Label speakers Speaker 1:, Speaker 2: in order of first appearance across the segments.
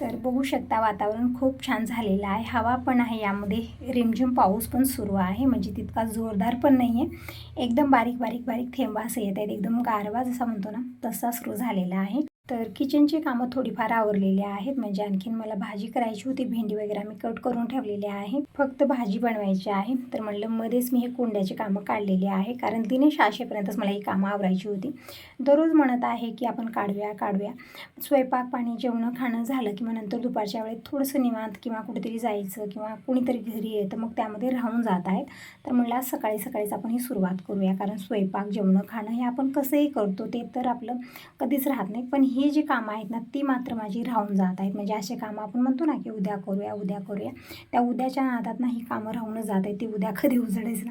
Speaker 1: तर बघू शकता वातावरण खूप छान झालेलं आहे. हवा पण आहे यामध्ये. रिमझिम पाऊस पण सुरू आहे. म्हणजे तितका जोरदार पण नाही आहे एकदम बारीक बारीक बारीक थेंबा असं येत आहेत. एकदम गारवा जसा म्हणतो ना तसा सुरू झालेला आहे. तर किचनची कामं थोडीफार आवरलेली आहेत. म्हणजे आणखीन मला भाजी करायची होती. भेंडी वगैरे मी कट करून ठेवलेली आहे. फक्त भाजी बनवायची आहे. तर म्हणलं मध्येच मी हे कुंड्याची कामं काढलेली आहे. कारण तिने शाशेपर्यंतच मला ही कामं आवरायची होती. दररोज म्हणत आहे की आपण काढूया काढूया. स्वयंपाक पाणी जेवणं खाणं झालं की मग नंतर दुपारच्या वेळेत थोडंसं निवांत किंवा कुठेतरी जायचं किंवा कुणीतरी घरी येतं. मग त्यामध्ये राहून जात आहेत. तर म्हणलं आज सकाळी सकाळीच आपण ही सुरुवात करूया. कारण स्वयंपाक जेवणं खाणं हे आपण कसंही करतो ते तर आपलं कधीच राहत नाही. पण ही जी कामं आहेत ना ती मात्र माझी राहून जात आहेत. म्हणजे असे कामं आपण म्हणतो ना की उद्या करूया उद्या करूया. त्या उद्याच्या नादात ना ही कामं राहूनच जात आहेत. ती उद्या कधी उजडेच ना.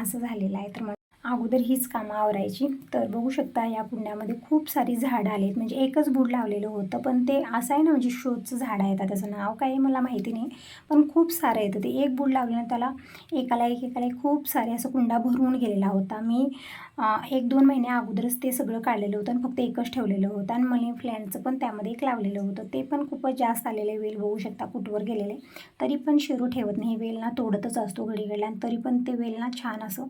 Speaker 1: असं झालेलं आहे. तर मग अगोदर हीच कामं आवरायची. तर बघू शकता या कुंड्यामध्ये खूप सारी झाडं आलीत. म्हणजे एकच बूड लावलेलं होतं पण ते असं आहे ना म्हणजे शोचं झाड आहे आता त्याचं नाव काय आहे मला माहिती नाही पण खूप सारं येतं ते एक बूड लावल्यानं त्याला एकाला एक एकाला एक खूप सारे असं कुंडा भरून गेलेला होता. मी एक दोन महिने अगोदरच ते सगळं काढलेलं होतं आणि फक्त एकच ठेवलेलं होतं आणि मनी प्लॅनचं पण त्यामध्ये एक लावलेलं होतं. ते पण खूपच जास्त आलेले वेल बघू शकता कुठवर गेलेले. तरी पण शिरू ठेवत नाही. वेल ना तोडतच असतो घडीघडला आणि तरी पण ते वेल ना छान असं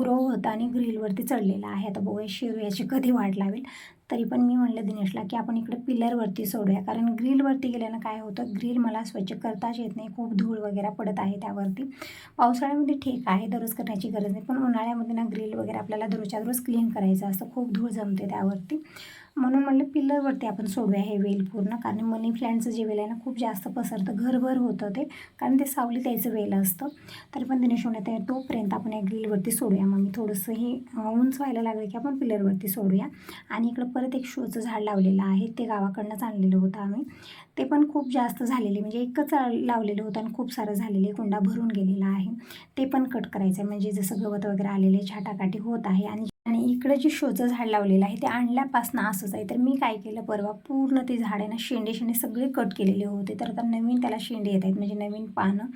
Speaker 1: ग्रो होतं आणि ग्रिलवरती चढलेलं आहे. आता बघूया शिरू याची कधी वाढ लावेल. तरी पण मी म्हणलं दिनेशला की आपण इकडे पिलरवरती सोडूया. कारण ग्रिलवरती गेल्यानं काय होतं ग्रिल मला स्वच्छ करताच येत नाही. खूप धूळ वगैरे पडत आहे त्यावरती. पावसाळ्यामध्ये ठीक आहे दररोज करण्याची गरज नाही. पण उन्हाळ्यामध्ये ना ग्रिल वगैरे आपल्याला दररोजच्या दररोज क्लीन करायचं असतं. खूप धूळ जमते त्यावरती. म्हणून म्हणलं पिलरवरती आपण सोडूया हे वेल पूर्ण. कारण मनी प्लॅन्टचं जे वेल आहे ना खूप जास्त पसरतं. घरभर होतं ते. कारण ते सावली त्याचं वेल असतं. तरी पण दिनेश होण्यात आहे तोपर्यंत आपण या ग्रिलवरती सोडूया. मग मी थोडंसं हे उंच व्हायला लागलं की आपण पिलरवरती सोडूया. आणि इकडं परत एक शोचं झाड लावलेलं आहे. ते गावाकडनंच आणलेलं होतं आम्ही. ते पण खूप जास्त झालेले. म्हणजे एकच लावलेलं होतं आणि खूप सारं झालेले. कुंडा भरून गेलेला आहे. ते पण कट करायचं आहे म्हणजे जसं गवत वगैरे आलेले छाटाकाटी होत आहे. आणि आणि इकडं जे शोचं झाड लावलेलं आहे ते आणल्यापासून असंच आहे. तर मी काय केलं परवा पूर्ण ते झाड आहे ना शेंडे शेंडे सगळे कट केलेले होते. तर आता नवीन त्याला शेंडे येत आहेत. म्हणजे नवीन पानं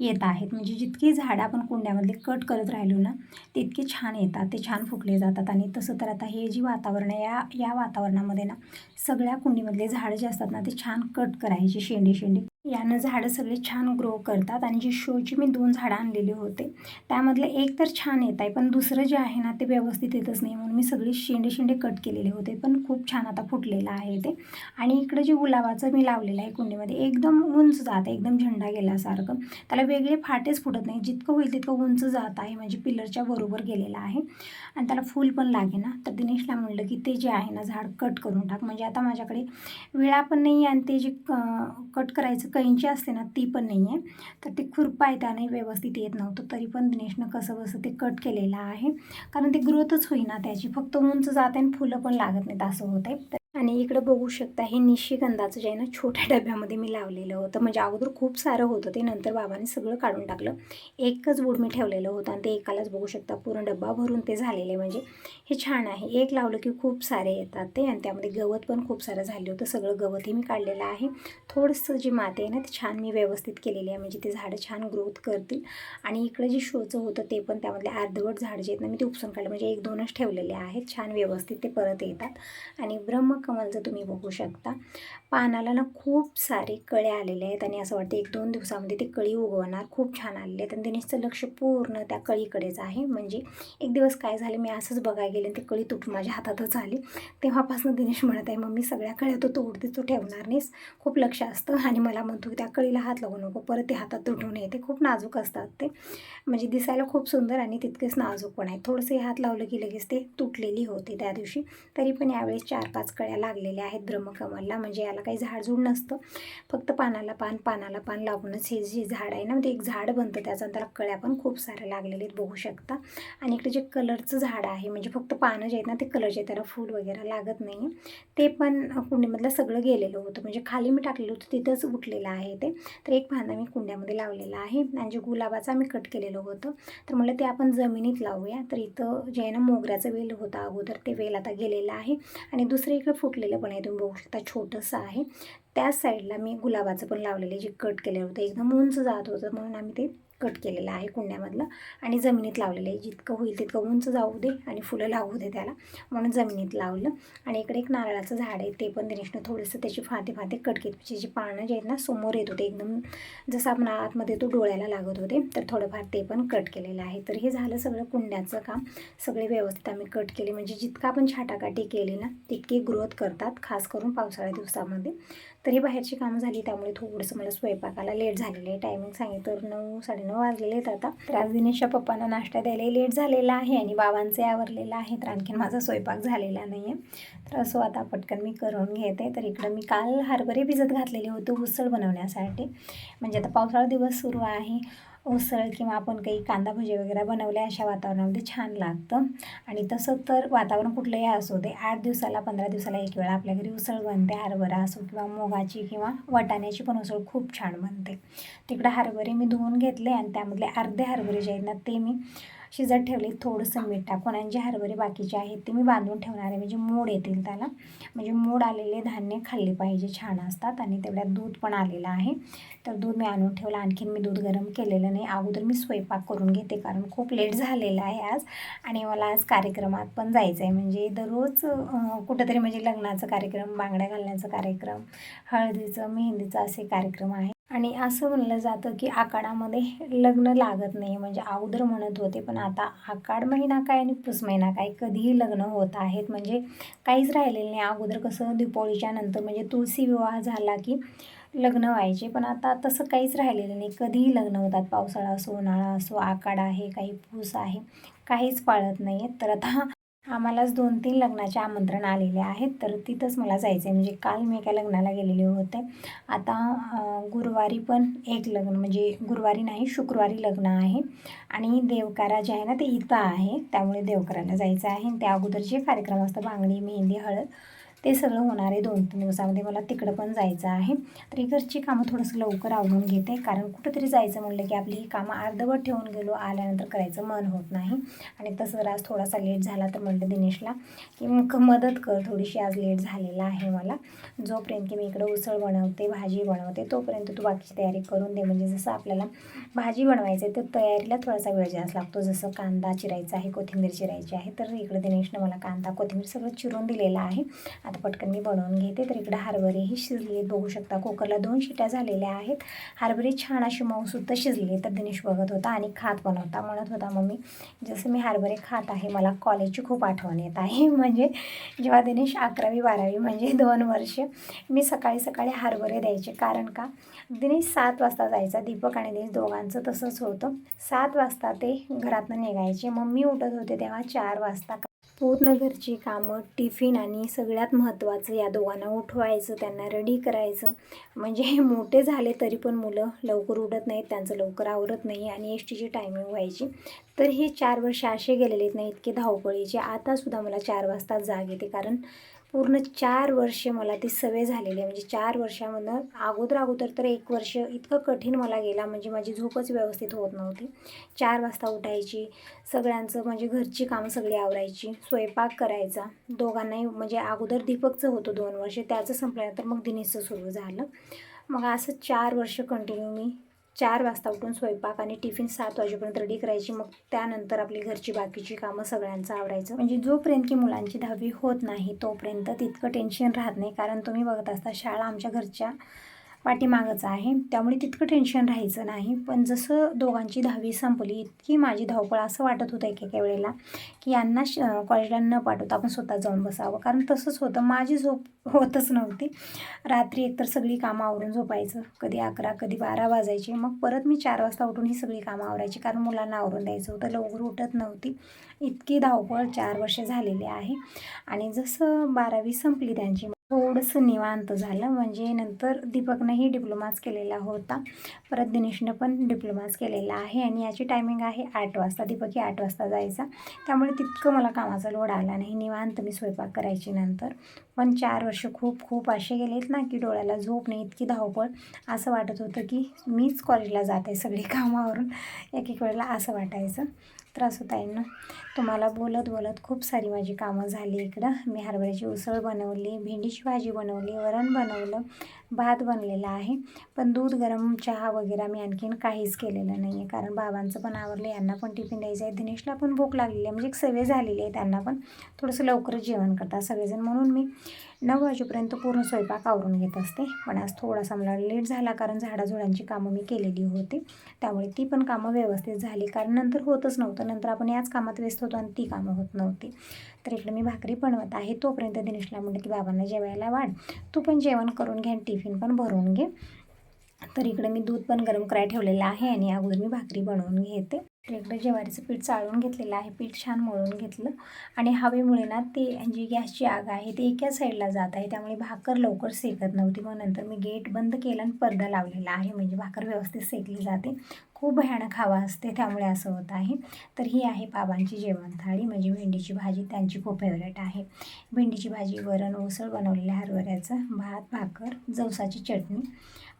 Speaker 1: येत आहेत. म्हणजे जितकी झाडं आपण कुंड्यामधले कट करत राहिलो ना तितके छान येतात. ते छान फुटले जातात. आणि तसं तर आता हे जी वातावरण आहे या या वातावरणामध्ये ना सगळ्या कुंडीमधले झाडं जे असतात ना ते छान कट करायचे शेंडे शेंडे. यानं झाडं सगळे छान ग्रो करतात आणि जी शोची मी दोन झाडं आणलेली होते त्यामधलं एक तर छान येत आहे पण दुसरं जे आहे ना ते व्यवस्थित येतच नाही म्हणून मी सगळे शेंडे शेंडे कट केलेले होते पण खूप छान आता फुटलेलं आहे ते. आणि इकडं जे गुलाबाचं मी लावलेलं आहे कुंडीमध्ये एकदम उंच जात आहे एकदम झेंडा गेल्यासारखं. त्याला वेगळे फाटेच फुटत नाही जितकं होईल तितकं उंच जात आहे म्हणजे पिलरच्या बरोबर गेलेलं आहे. आणि त्याला फूल पण लागे ना. तर दिनेशला म्हणलं की ते जे आहे ना झाड कट करून टाक. म्हणजे आता माझ्याकडे विळा पण नाही आणि ते जे कट करायचं कैंची असते ना ती पण नाही आहे तर ते खुरपा आहे त्याने व्यवस्थित येत नव्हतं. तरी पण दिनेशनं कसं बसं ते कट केलेलं आहे. कारण ते ग्रोथच होईना त्याची. फक्त उंच जाते आणि फुलं पण लागत नाहीत असं होत आहे आणि इकडं बघू शकता हे निशिगंधाचं जे आहे ना छोट्या डब्यामध्ये मी लावलेलं होतं. म्हणजे अगोदर खूप सारं होतं ते नंतर बाबाने सगळं काढून टाकलं. एकच बुड मी ठेवलेलं होतं आणि ते एकालाच बघू शकता पूर्ण डब्बा भरून ते झालेले म्हणजे हे छान आहे. एक लावलं की खूप सारे येतात ते आणि त्यामध्ये गवत पण खूप सारं झालं होतं. सगळं गवतही मी काढलेलं आहे. थोडंसं जी माती आहे ना ते छान मी व्यवस्थित केलेली आहे. म्हणजे ते झाडं छान ग्रोथ करतील. आणि इकडं जे शोचं होतं ते पण त्यामधले अर्धवट झाडं जे आहेत ना मी ते उपसून काढलं म्हणजे एक दोनच ठेवलेले आहेत. छान व्यवस्थित ते परत येतात. आणि कमलचं तुम्ही बघू शकता. पानाला ना खूप सारे कळे आलेले आहेत आणि असं वाटतं एक दोन दिवसामध्ये ते कळी उगवणार. खूप छान आलेले आहेत आणि दिनेशचं लक्ष पूर्ण त्या कळीकडेच आहे. म्हणजे एक दिवस काय झालं मी असंच बघायला गेले आणि ते कळी तुट माझ्या हातातच आली. तेव्हापासून दिनेश म्हणत आहे मम्मी सगळ्या कळ्या तो तोडते तो ठेवणार नाहीस. खूप लक्ष असतं. आणि मला म्हणतो की त्या कळीला हात लावू नको परत ते हातात तुटून येते. खूप नाजूक असतात ते. म्हणजे दिसायला खूप सुंदर आणि तितकेच नाजूक पण आहे थोडंसं हात लावलं की लगेच ते तुटलेली होती त्या दिवशी. तरी पण यावेळेस चार पाच कळ्या लागलेल्या आहेत ब्रह्मकमलला म्हणजे याला काही झाडझूड नसतं. फक्त पानाला पान पानाला पान लागूनच हे जे झाड आहे ना ते एक झाड बनतं त्याचा. त्याला कळ्या पण खूप साऱ्या लागलेल्या आहेत बघू शकता. आणि इकडे जे कलरचं झाड आहे म्हणजे फक्त पानं जे आहेत ना ते कलरचे त्याला फूल वगैरे लागत नाही ते पण कुंडीमधलं सगळं गेलेलं होतं. म्हणजे खाली मी टाकलेलं होतं तिथंच उठलेलं आहे ते. तर एक फांदा मी कुंड्यामध्ये लावलेला आहे. आणि जे गुलाबाचा आम्ही कट केलेलं होतं तर म्हणलं ते आपण जमिनीत लावूया. तर इथं जे आहे ना मोगऱ्याचं वेल होतं अगोदर ते वेल आता गेलेलं आहे. आणि दुसरे इकडं फुटलेलं पण आहे तुम्ही बघू शकता छोटंसं आहे. त्याच साईडला मी गुलाबाचं पण लावलेलं जे कट केलेलं होतं. एकदम उंच जात होतं म्हणून आम्ही ते कट केलेलं आहे कुंड्यामधलं. आणि जमिनीत लावलेलं आहे. जितकं होईल तितकं उंच जाऊ दे आणि फुलं लागू दे त्याला म्हणून जमिनीत लावलं. आणि इकडे एक नारळाचं झाड आहे ते पण दिनेशनं थोडंसं त्याची फाते फाते कट केली. जी पानं जे आहेत ना समोर येत होते. एकदम जसं आपण आतमध्ये तो डोळ्याला लागत होते तर थोडंफार ते पण कट केलेलं आहे. तर हे झालं सगळं कुंड्याचं काम. सगळे व्यवस्थित आम्ही कट केले. म्हणजे जितका आपण छाटाकाटी केली ना तितकी ग्रोथ करतात खास करून पावसाळ्या दिवसामध्ये. तर ही बाहेरची कामं झाली त्यामुळे थोडंसं मला स्वयंपाकाला लेट झालेलं आहे. टायमिंग सांगितलं तर नऊ साडेनऊ वाजलेले आहेत आता. तर आज दिनेशच्या पप्पांना नाश्ता द्यायला लेट झालेला आहे आणि बाबांचे आवरलेलं आहे तर आणखीन माझा स्वयंपाक झालेला नाही आहे तर असं आता पटकन मी करून घेते. तर इकडं मी काल हरभरे भिजत घातलेले होते उसळ बनवण्यासाठी. म्हणजे आता पावसाळा दिवस सुरू आहे. उसळ किंवा आपण काही कांदा भजी वगैरे बनवले अशा वातावरणामध्ये छान लागतं. आणि तसं तर वातावरण कुठलंही असू दे आठ दिवसाला पंधरा दिवसाला एक वेळा आपल्या घरी उसळ बनते. हरभरा असो किंवा मुगाची किंवा वाटाण्याची पण उसळ खूप छान बनते. तिकडं हरभरे मी धुवून घेतले आणि त्यामधले अर्धे हरभरे जे आहेत ना ते मी शिजत ठेवले थोडंसं मीठ टाकून आणि जे हरभरे बाकीचे आहेत ते मी बांधून ठेवणार आहे. म्हणजे मोड येतील त्याला. म्हणजे मोड आलेले धान्य खाल्ले पाहिजे छान असतात आणि तेवढ्यात दूध पण आलेलं आहे. तर दूध मी आणून ठेवलं. आणखीन मी दूध गरम केलेलं नाही. अगोदर मी स्वयंपाक करून घेते कारण खूप लेट झालेला आहे आज आणि मला आज कार्यक्रमात पण जायचं आहे म्हणजे दररोज कुठंतरी म्हणजे लग्नाचं कार्यक्रम बांगड्या घालण्याचा कार्यक्रम हळदीचं मेहंदीचं असे कार्यक्रम आहे आणि असं म्हणलं जातं की आकाडामध्ये लग्न लागत नाही म्हणजे अगोदर म्हणत होते पण आता आकाड महिना काय आणि पुस महिना काय कधीही लग्न होत आहेत. म्हणजे काहीच राहिलेलं नाही. अगोदर कसं दीपावलीच्या नंतर म्हणजे तुळशी विवाह झाला की लग्न व्हायचे पण आता तसं काहीच राहिलेलं नाही. कधीही लग्न होतात. पावसाळा असो उन्हाळा असो आकाड आहे काही पूस आहे काहीच पाळत नाही आहेत तर आता आम्हालाच दोन तीन लग्नाचे आमंत्रण आलेले आहेत तर तिथंच मला जायचं आहे म्हणजे काल मी एका लग्नाला गेलेले होते. आता गुरुवारी पण एक लग्न म्हणजे गुरुवारी नाही शुक्रवारी लग्न आहे. आणि देवकारा जे आहे ना ते इथं आहे. त्यामुळे देवकाराला जायचं आहे. आणि त्या अगोदर जे कार्यक्रम असतं बांगडी मेहंदी हळद ते सगळं होणार आहे दोन तीन दिवसामध्ये. मला तिकडं पण जायचं आहे. तर घरची कामं थोडंसं लवकर आवडून घेते. कारण कुठंतरी जायचं म्हणलं की आपली ही कामं अर्धवट ठेवून गेलो आल्यानंतर करायचं मन होत नाही. आणि तसं जर आज थोडासा लेट झाला तर म्हणलं दिनेशला की मग मदत कर थोडीशी. आज लेट झालेला आहे मला. जोपर्यंत की मी इकडं उसळ बनवते भाजी बनवते तोपर्यंत तू बाकीची तयारी करून दे. म्हणजे जसं आपल्याला भाजी बनवायचं आहे तर तयारीला थोडासा वेळ जास्त लागतो. जसं कांदा चिरायचा आहे कोथिंबीर चिरायची आहे तर इकडं दिनेशनं मला कांदा कोथिंबीर सगळं चिरून दिलेलं आहे. आता पटकन मी बनवून घेते. तर इकडं हरभरेही शिजले बघू शकता. कुकरला दोन शिट्या झालेल्या आहेत. हरभरे छान अशी मऊसुद्धा शिजली तर दिनेश बघत होता आणि खात पण होता. म्हणत होता मम्मी जसं मी हरभरे खात आहे मला कॉलेजची खूप आठवण येत आहे. म्हणजे जेव्हा दिनेश अकरावी बारावी म्हणजे दोन वर्ष मी सकाळी सकाळी हरभरे द्यायचे. कारण का? दिनेश सात वाजता जायचा. दीपक आणि दिनेश दोघांचं तसंच होतं. सात वाजता ते घरातनं निघायचे. मम्मी उठत होते तेव्हा चार वाजता पूर्ण घरची कामं टिफिन आणि सगळ्यात महत्त्वाचं या दोघांना उठवायचं त्यांना रेडी करायचं. म्हणजे मोठे झाले तरी पण मुलं लवकर उठत नाहीत त्यांचं लवकर आवरत नाही आणि एस टीची टायमिंग व्हायची. तर हे चार वर्ष असे गेलेले आहेत ना इतके धावपळीचे. आतासुद्धा मला चार वाजता जाग येते. कारण पूर्ण चार वर्ष मला ती सवय झालेली आहे. म्हणजे चार वर्षामधनं अगोदर अगोदर तर एक वर्ष इतकं कठीण मला गेला. म्हणजे माझी झोपच व्यवस्थित होत नव्हती. चार वाजता उठायची. सगळ्यांचं म्हणजे घरची कामं सगळी आवरायची. स्वयंपाक करायचा. दोघांनाही म्हणजे अगोदर दीपकचं होतं दोन वर्ष. त्याचं संपल्यानंतर मग दिनेशचं सुरू झालं. मग असं चार वर्ष कंटिन्यू मी चार वाजता उठून स्वयंपाक आणि टिफिन सात वाजेपर्यंत रेडी करायची. मग त्यानंतर आपली घरची बाकीची कामं सगळ्यांचं आवडायचं म्हणजे जोपर्यंत की मुलांची दहावी होत नाही तोपर्यंत तितकं टेन्शन राहत नाही. कारण तुम्ही बघत असता शाळा आमच्या घरच्या पाठीमागचं आहे. त्यामुळे तितकं टेन्शन राहायचं नाही. पण जसं दोघांची दहावी संपली इतकी माझी धावपळ असं वाटत होतं एकेका वेळेला की यांना श कॉलेजला न पाठवता आपण स्वतः जाऊन बसावं. कारण तसंच होतं. माझी झोप होतच नव्हती. रात्री एकतर सगळी कामं आवरून झोपायचं. कधी अकरा कधी बारा वाजायचे. मग परत मी चार वाजता उठून ही सगळी कामं आवरायची. कारण मुलांना आवरून द्यायचं होतं. लवकर उठत नव्हती. इतकी धावपळ चार वर्षे झालेली आहे. आणि जसं बारावी संपली त्यांची थोडंसं निवांत झालं. म्हणजे नंतर दीपकनंही डिप्लोमाच केलेला होता. परत दिनेशनं पण डिप्लोमाच केलेला आहे. आणि याची टायमिंग आहे आठ वाजता. दीपकही आठ वाजता जायचा. त्यामुळे तितकं मला कामाचा लोड आला नाही. निवांत मी स्वयंपाक करायची नंतर. पण चार वर्ष खूप खूप असे गेलेत ना की डोळ्याला झोप नाही इतकी धावपळ. असं वाटत होतं की मीच कॉलेजला जात आहे सगळी कामावरून. एक एक वेळेला असं वाटायचं. त्रास होत आहे ना. तुम्हाला बोलत बोलत खूप सारी माझी कामं झाली इकडं. मी हरभऱ्याची उसळ बनवली भेंडीची भाजी बनवली वरण बनवलं. भात बनलेला आहे. पण दूध गरम चहा वगैरे मी आणखीन काहीच केलेलं नाही आहे कारण बाबांचं पण आवरलं यांना पण टिफिन द्यायचं आहे. दिनेशला पण भूक लागलेली आहे. म्हणजे एक सवय झालेली आहे त्यांना पण. थोडंसं लवकरच जेवण करतात सगळेजण. म्हणून मी नऊ वाजेपर्यंत पूर्ण स्वयंपाक आवरून घेत असते. पण आज थोडासा मला लेट झाला कारण झाडाझुडांची कामं मी केलेली होती. त्यामुळे ती पण कामं व्यवस्थित झाली. कारण नंतर होतच नव्हतं. नंतर आपण याच कामात व्यस्त होतो आणि ती कामं होत नव्हती. तर इकडे मी भाकरी बनवत आहे. तोपर्यंत दिनेशला म्हटलं की बाबांना जेवायला वाढ. तू पण जेवण करून घे आणि टिफिन पण भरून घे. तर इकडे मी दूध पण गरम करायला ठेवलेलं आहे आणि अगोदर मी भाकरी बनवून घेते. इकडे ज्वारीचं पीठ चाळून घेतलेलं आहे. पीठ छान मळून घेतलं. आणि हवेमुळे ना ते जी गॅसची आग आहे ती एका साईडला जात आहे. त्यामुळे भाकर लवकर सेकत नव्हती. मग नंतर मी गेट बंद केलं आणि पडदा लावलेला आहे. म्हणजे भाकर व्यवस्थित सेकली जाते. खूप भयानक हवा असते त्यामुळे असं होत आहे. तर ही आहे बाबांची जेवण थाळी. म्हणजे भेंडीची भाजी त्यांची खूप फेवरेट आहे. भेंडीची भाजी वरण उसळ बनवलेलं हरभऱ्याचं भात भाकर जवसाची चटणी.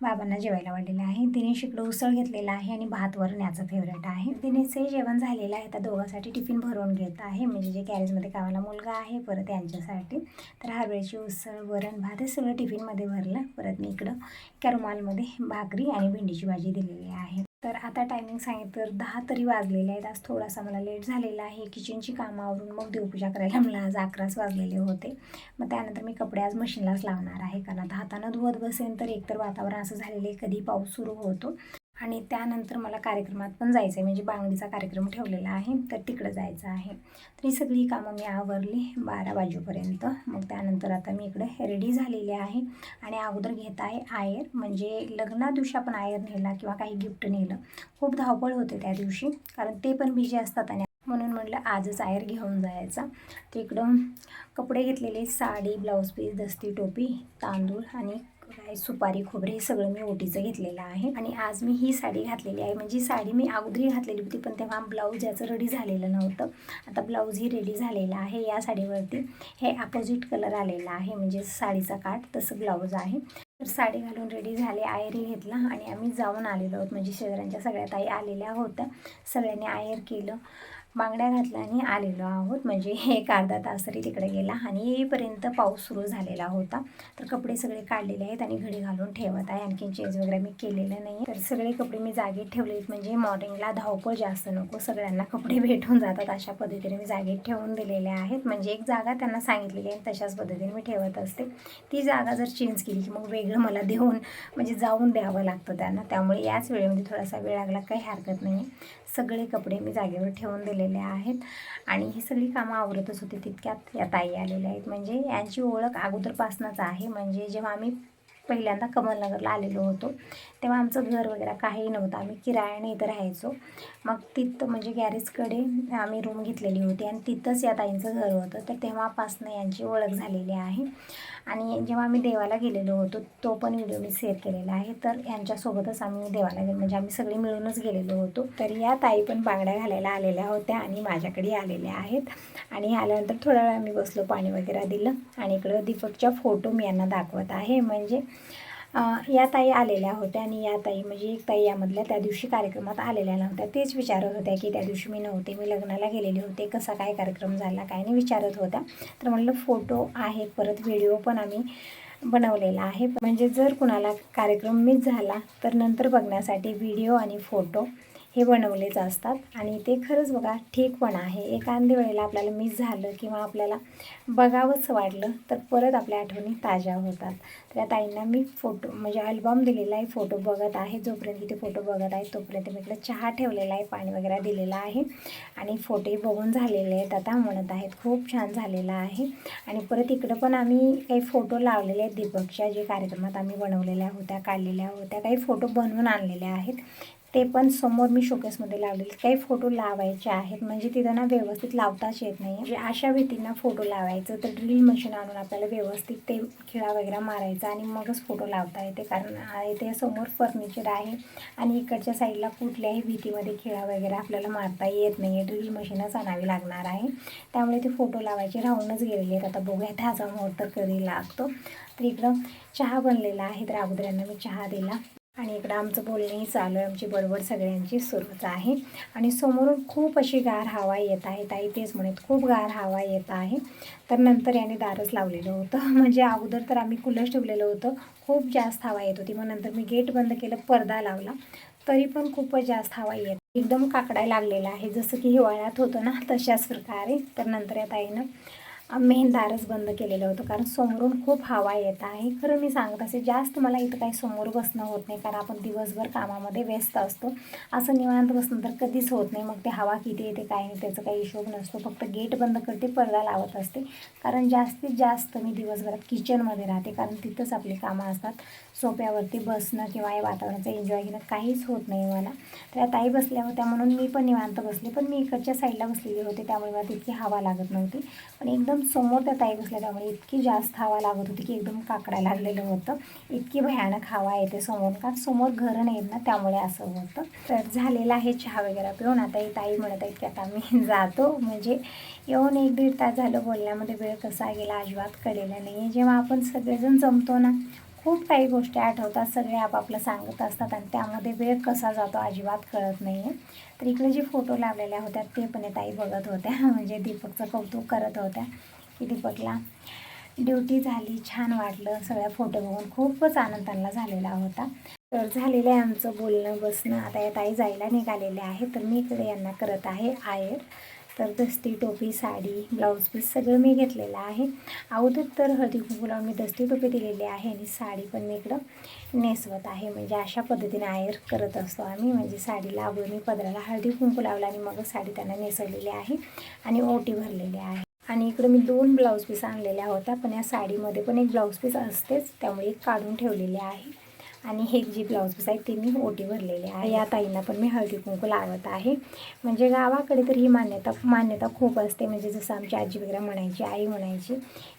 Speaker 1: बाबांना जेवायला वाढलेलं आहे. दिनेश इकडं उसळ घेतलेला आहे आणि भात वरण याचं फेवरेट आहे दिनेशचे जेवण झालेलं आहे तर दोघांसाठी टिफिन भरून घेत आहे. म्हणजे जे कॅरेजमध्ये कामाला मुलगा आहे परत यांच्यासाठी. तर हरभऱ्याची उसळ वरण भात हे सगळं टिफिनमध्ये भरलं. परत मी इकडं कॅरुमालमध्ये भाकरी आणि भेंडीची भाजी दिलेली आहे. तर आता टायमिंग सांगितलं तर दहा तरी वाजलेले आहेत. आज थोडासा मला लेट झालेला आहे. किचनची कामं आवरून मग देवपूजा करायला मला आज अकराच वाजलेले होते. मग त्यानंतर मी कपडे आज मशीनलाच लावणार आहे. कारण आता हातानं धुवत बसेन तर एकतर वातावरण असं झालेलं आहे. कधी पाऊस सुरू होतो. आणि त्यानंतर मला कार्यक्रमात पण जायचं आहे म्हणजे बांगडीचा कार्यक्रम ठेवलेला आहे तर तिकडं जायचं आहे. तर ही सगळी कामं मी आवरली बारा वाजेपर्यंत. मग त्यानंतर आता मी इकडे रेडी झालेली आहे आणि अगोदर घेत आहे आयर. म्हणजे लग्ना दिवशी आपण आयर नेला किंवा काही गिफ्ट नेलं. खूप धावपळ होते त्या दिवशी कारण ते पण बिजी असतात आणि म्हणून म्हटलं आजच आयर घेऊन जायचा. तर इकडं कपडे घेतलेले साडी ब्लाऊज पीस दस्ती टोपी तांदूळ आणि काय सुपारी खोबरे हे सगळं मी ओटीचं घेतलेलं आहे. आणि आज मी ही साडी घातलेली आहे. म्हणजे साडी मी अगोदरी घातलेली होती पण तेव्हा ब्लाऊज याचं रेडी झालेलं नव्हतं. आता ब्लाऊजही रेडी झालेला आहे. या साडीवरती हे अपोजिट कलर आलेला आहे. म्हणजे साडीचा काठ तसं ब्लाऊज आहे. तर साडी घालून रेडी झाले आयरही घेतला आणि आम्ही जाऊन आलेलो आहोत. म्हणजे शेजाऱ्यांच्या सगळ्या ताई आलेल्या होत्या. सगळ्यांनी आयर केलं. बांगड्या घातल्या आणि आलेलो आहोत. म्हणजे एक अर्धा तास तरी तिकडे गेला आणि येईपर्यंत पाऊस सुरू झालेला होता. तर कपडे सगळे काढलेले आहेत आणि घडी घालून ठेवत आहे. आणखीन चेंज वगैरे मी केलेलं नाही तर सगळे कपडे मी जागेत ठेवले आहेत. म्हणजे मॉर्निंगला धावपळ जास्त नको. सगळ्यांना कपडे भेटून जातात. अशा पद्धतीने मी जागेत ठेवून दिलेले आहेत. म्हणजे एक जागा त्यांना सांगितलेली आहे तशाच पद्धतीने मी ठेवत असते. ती जागा जर चेंज केली की मग वेगळं मला देऊन म्हणजे जाऊन द्यावं लागतं त्यांना. त्यामुळे याच वेळेमध्ये थोडासा वेळ लागला. काही हरकत नाही. सगळे कपडे मी जागेवर ठेवून दिलेले आहेत. आणि ही सगळी कामं आवरतच होती तितक्यात या ताई आलेल्या आहेत. म्हणजे यांची ओळख अगोदरपासूनच आहे. म्हणजे जेव्हा आम्ही पहिल्यांदा कमलनगरला आलेलो होतो तेव्हा आमचं घर वगैरे काही नव्हतं. आम्ही किरायाने इथं राहायचो. मग तिथं म्हणजे गॅरेजकडे आम्ही रूम घेतलेली होती. आणि तिथंच या ताईंचं घर होतं. तर तेव्हापासनं यांची ओळख झालेली आहे. आणि जेव्हा आम्ही देवाला गेलेलो होतो तो पण व्हिडिओ मी शेअर केलेला आहे. तर यांच्यासोबतच आम्ही देवाला गेलो म्हणजे आम्ही सगळे मिळूनच गेलेलो होतो. तर या ताई पण बांगड्या घालायला आलेल्या होत्या आणि माझ्याकडे आलेल्या आहेत. आणि आल्यानंतर थोडा वेळ आम्ही बसलो पाणी वगैरे दिलं. आणि इकडं दीपकच्या फोटो मी यांना दाखवत आहे. म्हणजे या ताई आलेल्या होत्या आणि या ताई म्हणजे एक ताई यामधल्या त्या दिवशी कार्यक्रमात आलेल्या नव्हत्या. तेच विचारत होत्या की त्या दिवशी मी नव्हते मी लग्नाला गेलेले होते कसा काय कार्यक्रम झाला काय नाही विचारत होत्या. तर म्हटलं फोटो आहेत परत व्हिडिओ पण आम्ही बनवलेला आहे. म्हणजे जर कुणाला कार्यक्रम मिस झाला तर नंतर बघण्यासाठी व्हिडिओ आणि फोटो हे बनवलेच असतात आणि ते खरंच बघा ठीक पण आहे एखाद्या वेळेला आपल्याला मिस झालं किंवा आपल्याला बघावंच वाटलं तर परत आपल्या आठवणी ताज्या होतात. तर त्या ताईंना मी फोटो म्हणजे अल्बम दिलेला आहे फोटो बघत आहे. जोपर्यंत ते फोटो बघत आहे तोपर्यंत मी इकडे चहा ठेवलेला आहे पाणी वगैरे दिलेलं आहे. आणि फोटोही बघून झालेले आहेत आता म्हणत आहेत खूप छान झालेला आहे. आणि परत इकडं पण आम्ही काही फोटो लावलेले आहेत दीपकच्या जे कार्यक्रमात आम्ही बनवलेल्या होत्या काढलेल्या होत्या काही फोटो बनवून आणलेल्या आहेत. ते पण समोर मी शोकेसमध्ये लावलेले. काही फोटो लावायचे आहेत. म्हणजे तिथं ना व्यवस्थित लावताच येत नाही म्हणजे अशा भीतींना फोटो लावायचं. तर ड्रिल मशीन आणून आपल्याला व्यवस्थित ते खिळा वगैरे मारायचा आणि मगच फोटो लावता येते. कारण इथे समोर फर्निचर आहे. आणि इकडच्या साईडला कुठल्याही भीतीमध्ये खिळा वगैरे आपल्याला मारता येत नाही आहे ड्रिल मशीनच आणावी लागणार आहे. त्यामुळे ते फोटो लावायचे. राहूनच गेलेले आहेत. आता बघूया त्याचा मुहूर्त कधी लागतो. तर इकडं चहा बनलेला आहे. तर अगोदर यांना मी चहा दिला. आणि इकडं आमचं बोलणंही चालू आहे आमची बडबड सगळ्यांची सुरूच आहे. आणि समोरून खूप अशी गार हवा येत आहे ताई तेच म्हणत खूप गार हवा येत आहे. तर नंतर याने दारच लावलेलं होतं. म्हणजे अगोदर तर आम्ही कुलच ठेवलेलं होतं खूप जास्त हवा येत होती. मग नंतर मी गेट बंद केलं पडदा लावला. तरी पण खूपच जास्त हवा येत एकदम काकडाय लागलेला आहे. जसं की हिवाळ्यात होतं ना तशाच प्रकारे. तर नंतर या ताईनं मेन दारच बंद केलेलं होतं. कारण समोरून खूप हवा येत आहे. खरं मी सांगत असे जास्त मला इथं काही समोर बसणं होत नाही. कारण आपण दिवसभर कामामध्ये व्यस्त असतो. असं निवांत बसणं तर कधीच होत नाही. मग ते हवा किती येते काय नाही त्याचा काही हिशोब नसतो. फक्त गेट बंद करते पडदा लावत असते. कारण जास्तीत जास्त मी दिवसभरात किचनमध्ये राहते. कारण तिथंच आपली कामं असतात. सोप्यावरती बसणं किंवा या वातावरणाचा एन्जॉय घेणं काहीच होत नाही मला. तर या ताई बसल्या होत्या म्हणून मी पण निवांत बसले. पण मी इकडच्या साईडला बसलेली होते. त्यामुळे मला तितकी हवा लागत नव्हती. पण एकदम समोर त्या ताई बसल्या त्यामुळे इतकी जास्त हवा लागत होती की एकदम काकडा लागलेलं होतं. इतकी भयानक हवा येते समोर. कारण समोर घरं नाहीत ना त्यामुळे असं होतं. तर झालेलं आहे चहा वगैरे पिऊन. आता ही ताई म्हणत आहेत की आता मी जातो. म्हणजे येऊन एक दीड तास झालं बोलण्यामध्ये वेळ कसा गेला अजिबात कळलेला नाही आहे जेव्हा आपण सगळेजण जमतो ना खूप काही गोष्टी आठवतात सगळे आपापलं सांगत असतात आणि त्यामध्ये वेळ कसा जातो अजिबात कळत नाही आहे तर इकडे जे फोटो लावलेल्या होत्या ते पण ताई बघत होत्या. म्हणजे दीपकचं कौतुक करत होत्या की दीपकला ड्युटी झाली छान वाटलं. सगळ्या फोटो बघून खूपच आनंद त्यांना झालेला होता. तर झालेलं आहे आमचं बोलणं बसणं आता या ताई जायला निघालेले आहे तर मी इकडे यांना करत आहे आयर तर दस्ती टोपी साडी ब्लाऊज पीस सगळं मी घेतलेलं आहे. अगोदर तर हळदी कुंकू लावून मी दस्ती टोपी दिलेली आहे आणि साडी पण मी इकडं नेसवत आहे. म्हणजे अशा पद्धतीने आयर करत असतो आम्ही. म्हणजे साडीला अगोदर मी पदराला हळदी कुंकू लावला आणि मग साडी त्यांना नेसवलेली आहे आणि ओटी भरलेली आहे. आणि इकडं मी दोन ब्लाऊज पीस आणलेल्या होत्या पण या साडीमध्ये पण एक ब्लाऊज पीस असतेच त्यामुळे एक काढून ठेवलेले आहे. आणि हे जी ब्लाऊज पीस आहे ते मी ओटी भरलेले आहे. या ताईंना पण मी हळदी कुंकू लावत आहे. म्हणजे गावाकडे तर ही मान्यता मान्यता खूप असते. म्हणजे जसं आमची आजी वगैरे म्हणायची आई म्हणायची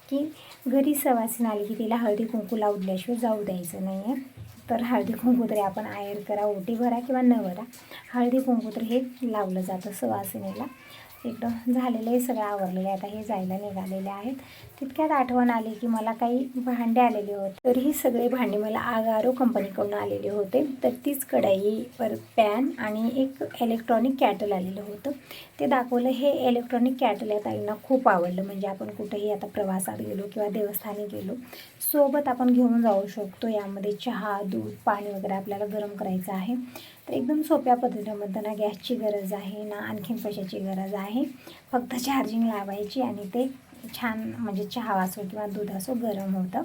Speaker 1: की घरी सवासीन आली की तिला हळदी कुंकू लावल्याशिवाय जाऊ द्यायचं नाही आहे तर हळदी कुंकू तरी आपण आयर करा ओटी भरा किंवा न भरा. हळदी कुंकू तर हे लावलं जातं सवासिनीला. इकडं झालेलं आहे सगळं आवरलेलं आहे आता हे जायला निघालेले आहेत. तितक्यात आठवण आली की मला काही भांडे आलेले होते. तर ही सगळे भांडे मला आगारो कंपनीकडून आलेले होते. तर तीच कढाई पर पॅन आणि एक इलेक्ट्रॉनिक कॅटल आलेलं होतं. ते दाखवलं हे इलेक्ट्रॉनिक कॅटल या ताईंना खूप आवडलं. म्हणजे आपण कुठेही आता प्रवासात गेलो किंवा देवस्थानी गेलो सोबत आपण घेऊन जाऊ शकतो. यामध्ये चहा दूध पाणी वगैरे आपल्याला गरम करायचं आहे. तर एकदम सोप्या पद्धतीमध्ये ना गॅसची गरज आहे ना आणखीन पैशाची गरज आहे. फक्त चार्जिंग लावायची आणि ते छान म्हणजे चहा असो किंवा दूध असो गरम होतं.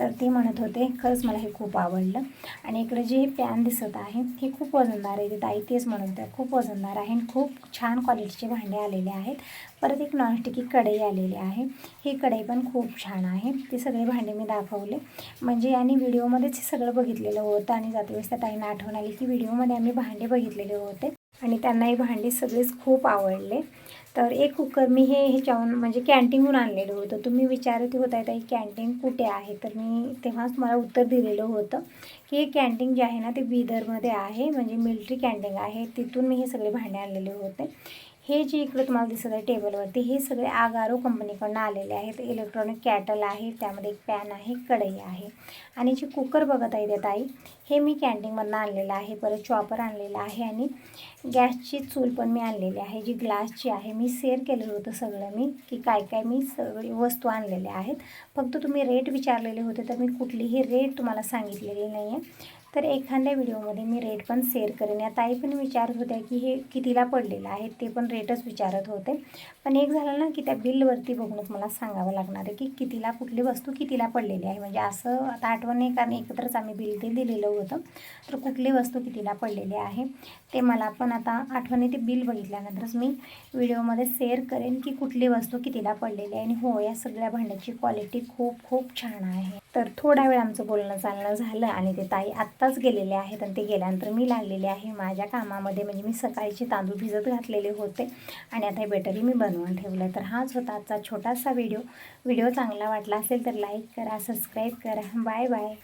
Speaker 1: तर ते म्हणत होते खरंच मला हे खूप आवडलं. आणि इकडे जे पॅन दिसत आहे हे खूप वजनदार आहे. ते ताई तेच म्हणत होत्या खूप वजनदार आहे आणि खूप छान क्वालिटीचे भांडे आलेले आहेत. परत एक नॉनस्टिकी कढई आलेली आहे. ही कढई पण खूप छान आहे. ते सगळे भांडे मी दाखवले. म्हणजे आणि व्हिडिओमध्येच सगळं बघितलेलं होतं आणि जातेवेळेस त्या ताईंना आठवण आली की व्हिडिओमध्ये आम्ही भांडे बघितलेले होते. आणि त्यांना हे भांडी सगळेच खूप आवडले. तर एक कुकर मी हे ह्याच्याहून म्हणजे कॅन्टीनहून आणलेलं होतं. तुम्ही विचारत होता ताई कॅन्टीन कुठे आहे? तर मी तेव्हाच मला उत्तर दिलेलं होतं की हे कॅन्टीन जे आहे ना ते बिदरमध्ये आहे. म्हणजे मिल्ट्री कॅन्टीन आहे. तिथून मी हे सगळे भांडे आणलेले होते. हे जे इकडं तुम्हाला दिसत आहे टेबलवरती हे सगळे आगारो कंपनीकडून आलेले आहेत. इलेक्ट्रॉनिक कॅटल आहे त्यामध्ये एक पॅन आहे कढई आहे. आणि जे कुकर बघत आहे त्या ताई हे मी कॅन्टीनमधनं आणलेलं आहे परत चॉपर आणलेलं आहे आणि गॅसची चूल पण मी आणलेली आहे. जी ग्लासची आहे मी शेअर केलेलं होतं सगळं मी की काय काय मी सगळी वस्तू आणलेल्या आहेत. फक्त तुम्ही रेट विचारलेले होते तर मी कुठलीही रेट तुम्हाला सांगितलेली नाही आहे तर एखाद्या व्हिडिओमध्ये मी रेट पण शेअर करेन. या ताई पण विचारत होत्या की हे कितीला पडलेलं आहे ते पण रेटच विचारत होते. पण एक झालं ना की त्या बिलवरती बघूनच मला सांगावं लागणार आहे की कितीला कुठली वस्तू कितीला पडलेली आहे. म्हणजे असं आता आठवण नाही कारण एकत्रच आम्ही बिल ते दिलेलं होतं. तर कुठली वस्तू कितीला पडलेली आहे ते मला पण आता आठवणी ते बिल बघितल्यानंतरच मी व्हिडिओमध्ये शेअर करेन की कुठली वस्तू कितीला पडलेली आहे. आणि हो या सगळ्या भांड्याची क्वालिटी खूप खूप छान आहे. तर थोडा वेळ आमचं बोलणं चालणं झालं आणि ते ताई आत्ता आत्ताच गेलेले आहेत आणि ते गेल्यानंतर मी लागलेले आहे माझ्या कामामध्ये. म्हणजे मी सकाळचे तांदूळ भिजत घातलेले होते आणि आता हे बेटरी मी बनवून ठेवलं तर हाच होता आजचा छोटासा व्हिडिओ व्हिडिओ चांगला वाटला असेल तर लाईक करा सबस्क्राईब करा. Bye bye